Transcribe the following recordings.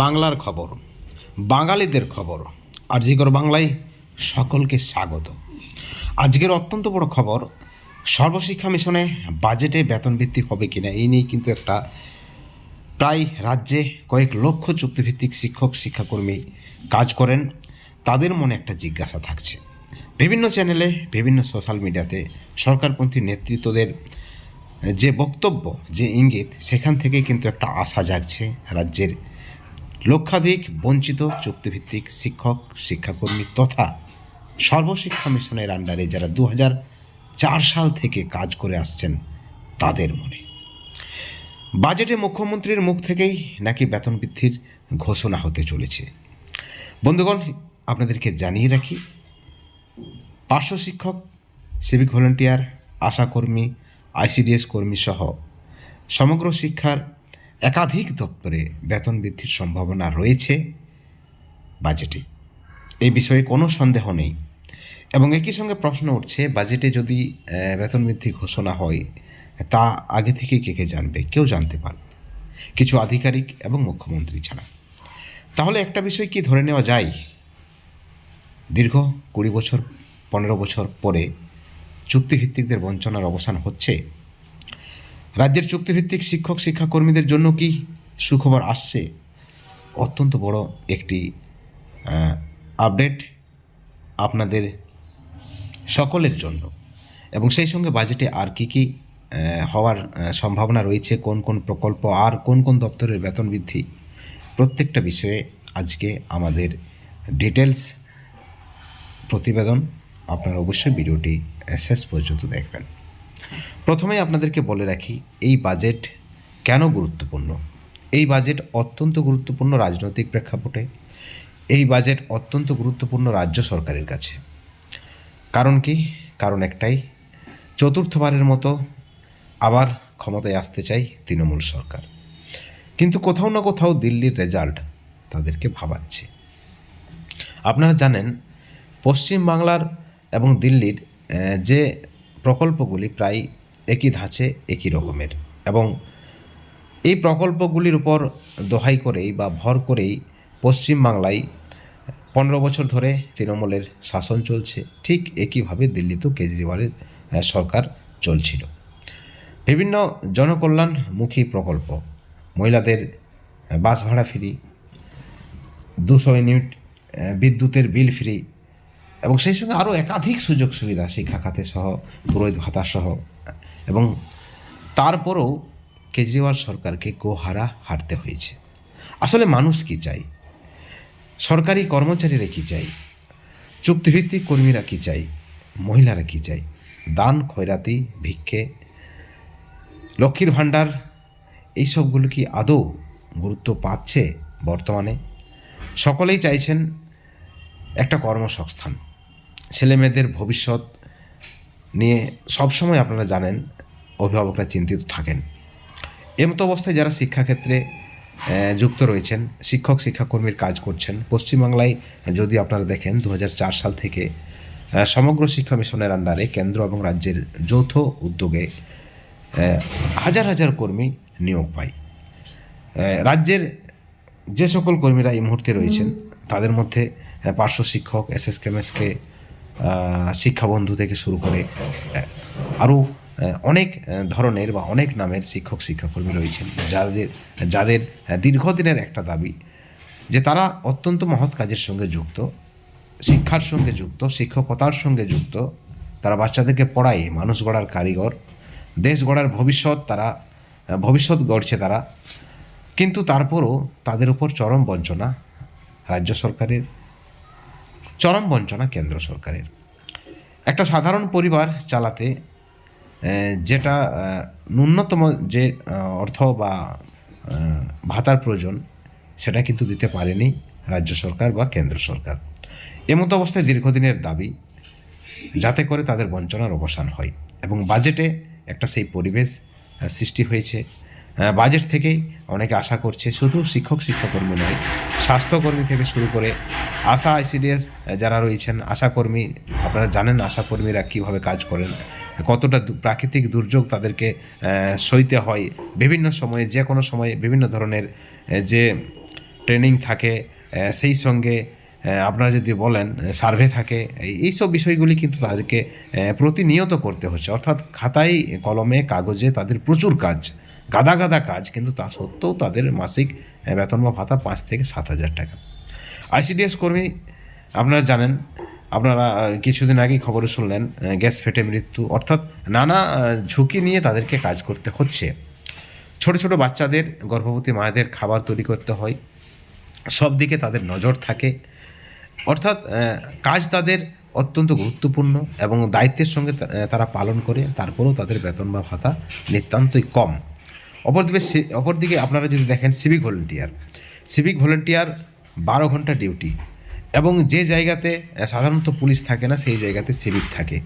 বাংলার খবর, বাঙালিদের খবর, আরজিকর বাংলায় সকলকে স্বাগত। আজকের অত্যন্ত বড় খবর, সর্বশিক্ষা মিশনে বাজেটে বেতন ভিত্তি হবে কিনা, এই নিয়ে কিন্তু একটা প্রায় রাজ্যে কয়েক লক্ষ চুক্তিভিত্তিক শিক্ষক, শিক্ষাকর্মী কাজ করেন। তাদের মনে একটা জিজ্ঞাসা থাকছে। বিভিন্ন চ্যানেলে, বিভিন্ন সোশ্যাল মিডিয়াতে সরকারপন্থী নেতৃত্বদের যে বক্তব্য, যে ইঙ্গিত, সেখান থেকে কিন্তু একটা আশা জাগছে রাজ্যের লক্ষাধিক বঞ্চিত চুক্তিভিত্তিক শিক্ষক, শিক্ষাকর্মী তথা সর্বশিক্ষা মিশনের আন্ডারে যারা দু চার সাল থেকে কাজ করে আসছেন, তাদের মনে। বাজেটে মুখ্যমন্ত্রীর মুখ থেকেই নাকি বেতন বৃদ্ধির ঘোষণা হতে চলেছে। বন্ধুগণ, আপনাদেরকে জানিয়ে রাখি, পার্শ্ব শিক্ষক, সিভিক ভলেন্টিয়ার, আশাকর্মী, আইসিডিএস কর্মী সহ সমগ্র শিক্ষার একাধিক দপ্তরে বেতন বৃদ্ধির সম্ভাবনা রয়েছে বাজেটে। এই বিষয়ে কোনো সন্দেহ নেই। এবং একই সঙ্গে প্রশ্ন উঠছে, বাজেটে যদি বেতন বৃদ্ধি ঘোষণা হয়, তা আগে থেকে কে কে জানবে? কেউ জানতে পারবে কিছু আধিকারিক এবং মুখ্যমন্ত্রী ছাড়া। তাহলে একটা বিষয় কি ধরে নেওয়া যায়? দীর্ঘ কুড়ি বছর, পনেরো বছর পরে চুক্তিভিত্তিকদের বঞ্চনার অবসান হচ্ছে? রাজ্যের চুক্তিভিত্তিক শিক্ষক, শিক্ষাকর্মীদের জন্য কি সুখবর আসছে? অত্যন্ত বড় একটি আপডেট আপনাদের সকলের জন্য। এবং সেই সঙ্গে বাজেটে আর কি কি হওয়ার সম্ভাবনা রয়েছে, কোন কোন প্রকল্প আর কোন কোন দপ্তরের বেতন বৃদ্ধি, প্রত্যেকটা বিষয়ে আজকে আমাদের ডিটেলস প্রতিবেদন আপনারা অবশ্যই ভিডিওটি শেষ পর্যন্ত দেখবেন। প্রথমেই আপনাদেরকে বলে রাখি, এই বাজেট কেন গুরুত্বপূর্ণ? এই বাজেট অত্যন্ত গুরুত্বপূর্ণ রাজনৈতিক প্রেক্ষাপটে। এই বাজেট অত্যন্ত গুরুত্বপূর্ণ রাজ্য সরকারের কাছে। কারণ কি? কারণ একটাই, চতুর্থবারের মতো আবার ক্ষমতায় আসতে চাই তৃণমূল সরকার। কিন্তু কোথাও না কোথাও দিল্লির রেজাল্ট তাদেরকে ভাবাচ্ছে। আপনারা জানেন পশ্চিম বাংলার এবং দিল্লির যে প্রকল্পগুলি প্রায় একই ধাঁচে, একই রকমের এবং এই প্রকল্পগুলির উপর দোহাই করেই বা ভর করেই পশ্চিম বাংলায় পনেরো বছর ধরে তৃণমূলের শাসন চলছে, ঠিক একইভাবে দিল্লিতেও কেজরিওয়ালের সরকার চলছিল। বিভিন্ন জনকল্যাণমুখী প্রকল্প, মহিলাদের বাস ভাড়া ফ্রি, দুশো ইউনিট বিদ্যুতের বিল ফ্রি এবং সেই সঙ্গে আরও একাধিক সুযোগ সুবিধা শিক্ষা খাতে সহ, পুরোহিত ভাতা সহ। এবং তারপরও কেজরিওয়াল সরকারকে গোহারা হারতে হয়েছে। আসলে মানুষ কি চাই? সরকারি কর্মচারীরা কি চাই? চুক্তিভিত্তিক কর্মীরা কি চাই? মহিলারা কি চাই? দান, খয়রাতি, ভিক্ষে, লক্ষ্মীর ভাণ্ডার এইসবগুলো কি আদৌ গুরুত্ব পাচ্ছে বর্তমানে? সকলেই চাইছেন একটা কর্মসংস্থান। ছেলে মেয়েদের ভবিষ্যৎ নিয়ে সবসময় আপনারা জানেন অভিভাবকরা চিন্তিত থাকেন। এমতো অবস্থায় যারা শিক্ষাক্ষেত্রে যুক্ত রয়েছেন শিক্ষক শিক্ষাকর্মীর কাজ করছেন পশ্চিমবাংলায় যদি আপনারা দেখেন দু হাজার চার সাল থেকে সমগ্র শিক্ষা মিশনের আন্ডারে কেন্দ্র এবং রাজ্যের যৌথ উদ্যোগে হাজার হাজার কর্মী নিয়োগ পায়। রাজ্যের যে সকল কর্মীরা এই মুহূর্তে রয়েছেন তাদের মধ্যে পার্শ্ব শিক্ষক এস এস কেমএসকে শিক্ষাবন্ধু থেকে শুরু করে আরও অনেক ধরনের বা অনেক নামের শিক্ষক, শিক্ষাকর্মী রয়েছেন, যাদের যাদের দীর্ঘদিনের একটা দাবি যে তারা অত্যন্ত মহৎ কাজের সঙ্গে যুক্ত, শিক্ষার সঙ্গে যুক্ত, শিক্ষকতার সঙ্গে যুক্ত, তারা বাচ্চাদেরকে পড়ায়, মানুষ গড়ার কারিগর, দেশ গড়ার ভবিষ্যৎ তারা ভবিষ্যৎ গড়ছে তারা, কিন্তু তারপরও তাদের উপর চরম বঞ্চনা রাজ্য সরকারের চরম বঞ্চনা কেন্দ্র সরকারের। একটা সাধারণ পরিবার চালাতে যেটা ন্যূনতম যে অর্থ বা ভাতার প্রয়োজন, সেটা কিন্তু দিতে পারেনি রাজ্য সরকার বা কেন্দ্র সরকার। এমতো অবস্থায় দীর্ঘদিনের দাবি, যাতে করে তাদের বঞ্চনার অবসান হয়। এবং বাজেটে একটা সেই পরিবেশ সৃষ্টি হয়েছে। বাজেট থেকেই অনেকে আশা করছে, শুধু শিক্ষক, শিক্ষাকর্মী নয়, স্বাস্থ্যকর্মী থেকে শুরু করে আশা আইসিডিএস যারা রয়েছেন আশাকর্মী আপনারা জানেন আশাকর্মীরা কীভাবে কাজ করেন, কতটা প্রাকৃতিক দুর্যোগ তাদেরকে সইতে হয়, বিভিন্ন সময়ে, যে কোনো সময়ে বিভিন্ন ধরনের যে ট্রেনিং থাকে সেই সঙ্গে আপনারা যদি বলেন সার্ভে থাকে, এই- এইসব বিষয়গুলি কিন্তু তাদেরকে প্রতিনিয়ত করতে হচ্ছে। অর্থাৎ খাতায়, কলমে, কাগজে তাদের প্রচুর কাজ গাদা গাদা কাজ, কিন্তু তা সত্ত্বেও তাদের মাসিক বেতন বা ভাতা পাঁচ থেকে সাত হাজার টাকা। আইসিডিএস কর্মী, আপনারা জানেন, আপনারা কিছুদিন আগেই খবরে শুনলেন গ্যাস ফেটে মৃত্যু, অর্থাৎ নানা ঝুঁকি নিয়ে তাদেরকে কাজ করতে হচ্ছে। ছোট ছোট বাচ্চাদের, গর্ভবতী মায়েদের খাবার তৈরি করতে হয়, সব দিকে তাদের নজর থাকে। অর্থাৎ কাজ তাদের অত্যন্ত গুরুত্বপূর্ণ এবং দায়িত্বের সঙ্গে তারা পালন করে, তারপরেও তাদের বেতন বা ভাতা নিতান্তই কম। অপরদিকে অপরদিকে আপনারা যদি দেখেন সিভিক ভলেন্টিয়ার সিভিক ভলেন্টিয়ার বারো ঘণ্টা ডিউটি এবং যে জায়গাতে সাধারণত পুলিশ থাকে না, সেই জায়গাতে সিভিক থাকে।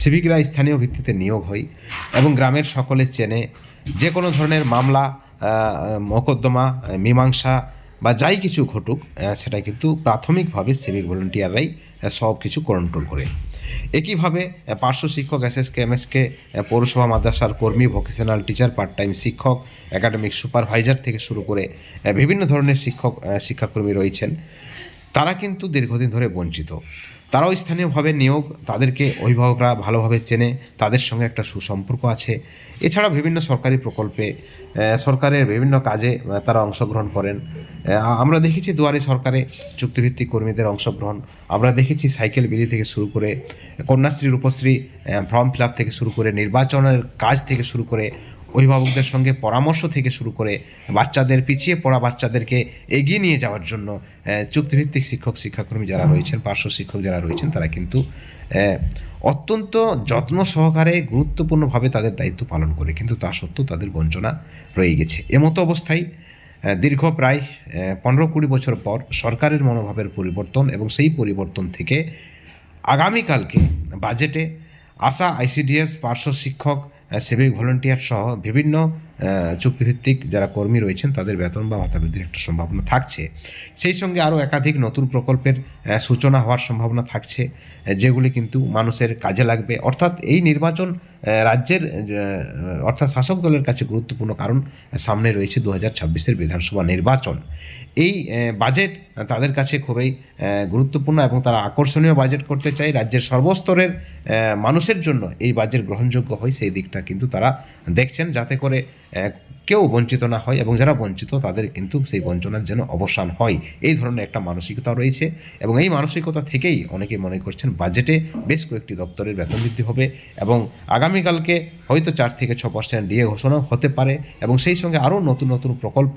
সিভিকরা স্থানীয় ভিত্তিতে নিয়োগ হয় এবং গ্রামের সকলে চেনে যে কোনো ধরনের মামলা মকদ্দমা মীমাংসা বা যাই কিছু ঘটুক সেটা কিন্তু প্রাথমিকভাবে সিভিক ভলেন্টিয়াররাই সব কিছু কন্ট্রোল করে। একইভাবে পার্শ্ব শিক্ষক S S K M S K পৌরসভা মাদ্রাসার কর্মী, ভোকেশনাল টিচার পার্ট টাইম শিক্ষক, একাডেমিক সুপারভাইজার থেকে শুরু করে বিভিন্ন ধরনের শিক্ষক শিক্ষাকর্মী রয়েছেন। তারা কিন্তু দীর্ঘদিন ধরে বঞ্চিত। তারাও স্থানীয়ভাবে নিয়োগ, তাদেরকে অভিভাবকরা ভালোভাবে চেনে, তাদের সঙ্গে একটা সুসম্পর্ক আছে। এছাড়া বিভিন্ন সরকারি প্রকল্পে সরকারের বিভিন্ন কাজে তারা অংশগ্রহণ করেন। আমরা দেখেছি দুয়ারে সরকারে চুক্তিভিত্তিক কর্মীদের অংশগ্রহণ। আমরা দেখেছি সাইকেল বিলি থেকে শুরু করে, কন্যাশ্রী, রূপশ্রী ফর্ম ফিল থেকে শুরু করে, নির্বাচনের কাজ থেকে শুরু করে অভিভাবকদের সঙ্গে পরামর্শ থেকে শুরু করে বাচ্চাদের পিছিয়ে পড়া বাচ্চাদেরকে এগিয়ে নিয়ে যাওয়ার জন্য চুক্তিভিত্তিক শিক্ষক, শিক্ষাকর্মী যারা রয়েছেন, পার্শ্ব শিক্ষক যারা রয়েছেন, তারা কিন্তু অত্যন্ত যত্ন সহকারে গুরুত্বপূর্ণভাবে তাদের দায়িত্ব পালন করে। কিন্তু তা সত্ত্বেও তাদের বঞ্চনা রয়ে গেছে। এমতো অবস্থায় দীর্ঘ প্রায় পনেরো কুড়ি বছর পর সরকারের মনোভাবের পরিবর্তন এবং সেই পরিবর্তন থেকে আগামীকালকে বাজেটে আশা আইসিডিএস, পার্শ্ব শিক্ষক সিভিক ভলেন্টিয়ার সহ বিভিন্ন চুক্তিভিত্তিক যারা কর্মী রয়েছেন, তাদের বেতন বা ভাতা বৃদ্ধির একটা সম্ভাবনা থাকছে। সেই সঙ্গে আরও একাধিক নতুন প্রকল্পের সূচনা হওয়ার সম্ভাবনা থাকছে যেগুলি কিন্তু মানুষের কাজে লাগবে। অর্থাৎ এই নির্বাচন রাজ্যের অর্থাৎ শাসক দলের কাছে গুরুত্বপূর্ণ কারণ সামনে রয়েছে দু হাজার ছাব্বিশের বিধানসভা নির্বাচন। এই বাজেট তাদের কাছে খুবই গুরুত্বপূর্ণ এবং তারা আকর্ষণীয় বাজেট করতে চায়। রাজ্যের সর্বস্তরের মানুষের জন্য এই বাজেট গ্রহণযোগ্য হয়, সেই দিকটা কিন্তু তারা দেখছেন। যাতে করে কেউ বঞ্চিত না হয় এবং যারা বঞ্চিত, তাদের কিন্তু সেই বঞ্চনার যেন অবসান হয়। এই ধরনের একটা মানসিকতা রয়েছে এবং এই মানসিকতা থেকেই অনেকে মনে করছেন বাজেটে বেশ কয়েকটি দপ্তরের বেতন বৃদ্ধি হবে এবং আগামীকালকে হয়তো চার থেকে ছ পার্সেন্ট ডিএ ঘোষণা হতে পারে এবং সেই সঙ্গে আরও নতুন নতুন প্রকল্প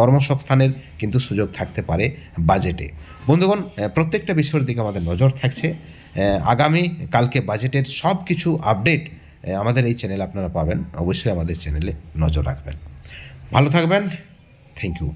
কর্মসংস্থানের কিন্তু সুযোগ থাকতে পারে বাজেটে। বন্ধুগণ প্রত্যেকটা বিষয়ের দিকে আমাদের নজর থাকছে। আগামী কালকে বাজেটের সব কিছু আপডেট আমাদের এই চ্যানেল আপনারা পাবেন। অবশ্যই আমাদের চ্যানেলে নজর রাখবেন। ভালো থাকবেন। Thank you